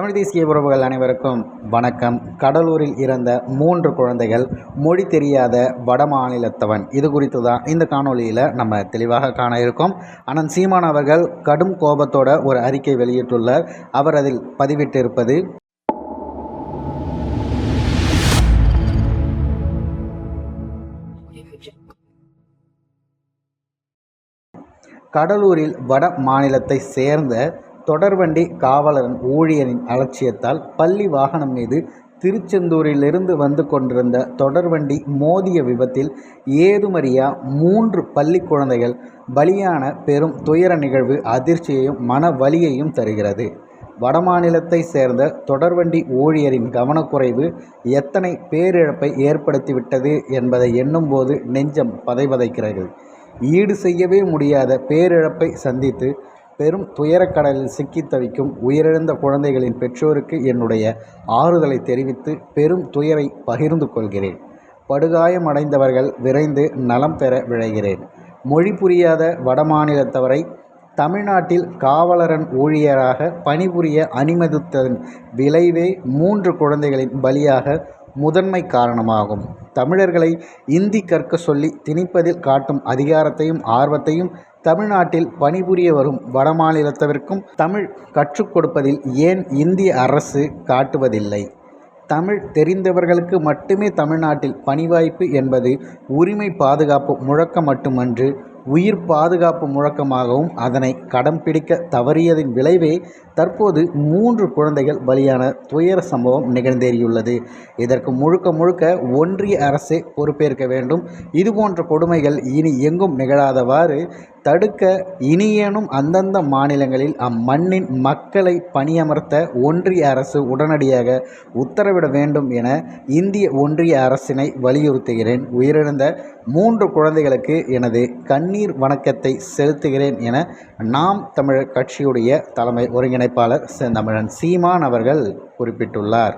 தமிழ் தேசிய உறவுகள் அனைவருக்கும் வணக்கம். கடலூரில் இறந்த மூன்று குழந்தைகள் மொழி தெரியாத வடமாநிலத்தவன் இது குறித்து தான் இந்த காணொளியில் நம்ம தெளிவாக காண இருக்கோம். அனந்த் சீமான் அவர்கள் கடும் கோபத்தோட ஒரு அறிக்கை வெளியிட்டுள்ளார். அவர் அதில் பதிவிட்டிருப்பது கடலூரில் வட மாநிலத்தை சேர்ந்த தொடர்வண்டி காவலன் ஊழியரின் அலட்சியத்தால் பள்ளி வாகனம் மீது திருச்செந்தூரிலிருந்து வந்து கொண்டிருந்த தொடர்வண்டி மோதிய விபத்தில் ஏதுமறியா மூன்று பள்ளி குழந்தைகள் பலியான பெரும் துயர நிகழ்வு அதிர்ச்சியையும் மன வலியையும் தருகிறது. வடமாநிலத்தை சேர்ந்த தொடர்வண்டி ஊழியரின் கவனக்குறைவு எத்தனை பேரிழப்பை ஏற்படுத்திவிட்டது என்பதை எண்ணும்போது நெஞ்சம் பதைபதைக்கிறது. ஈடு செய்யவே முடியாத பேரிழப்பை சந்தித்து பெரும் துயரக்கடலில் சிக்கி தவிக்கும் உயிரிழந்த குழந்தைகளின் பெற்றோருக்கு என்னுடைய ஆறுதலை தெரிவித்து பெரும் துயரை பகிர்ந்து கொள்கிறேன். படுகாயமடைந்தவர்கள் விரைந்து நலம் பெற விழைகிறேன். மொழி புரியாத வடமாநிலத்தவரை தமிழ்நாட்டில் காவலரன் ஊழியராக பணிபுரிய அனுமதித்ததன் விளைவே மூன்று குழந்தைகளின் பலியாக முதன்மை காரணமாகும். தமிழர்களை இந்தி கற்க சொல்லி திணிப்பதில் காட்டும் அதிகாரத்தையும் ஆர்வத்தையும் தமிழ்நாட்டில் பணிபுரிய வரும் வடமாநிலத்தவருக்கும் தமிழ் கற்றுக் கொடுப்பதில் ஏன் இந்திய அரசு காட்டுவதில்லை? தமிழ் தெரிந்தவர்களுக்கு மட்டுமே தமிழ்நாட்டில் பணிவாய்ப்பு என்பது உரிமை பாதுகாப்பு முழக்கம் மட்டுமன்று உயிர் பாதுகாப்பு முழக்கமாகவும் அதனை கடம் பிடிக்க தவறியதின் விளைவே தற்போது மூன்று குழந்தைகள் பலியான துயர சம்பவம் நிகழ்ந்தேறியுள்ளது. இதற்கு முழுக்க முழுக்க ஒன்றிய அரசே பொறுப்பேற்க வேண்டும். இதுபோன்ற கொடுமைகள் இனி எங்கும் நிகழாதவாறு தடுக்க இனியேனும் அந்தந்த மாநிலங்களில் அம்மண்ணின் மக்களை பணியமர்த்த ஒன்றிய அரசு உடனடியாக உத்தரவிட வேண்டும் என இந்திய ஒன்றிய அரசினை வலியுறுத்துகிறேன். உயிரிழந்த மூன்று குழந்தைகளுக்கு எனது கண்ணீர் வணக்கத்தை செலுத்துகிறேன் என நாம் தமிழர் கட்சியுடைய தலைமை ஒருங்கிணைப்பாளர் செந்தமிழன் சீமான் அவர்கள் குறிப்பிட்டுள்ளார்.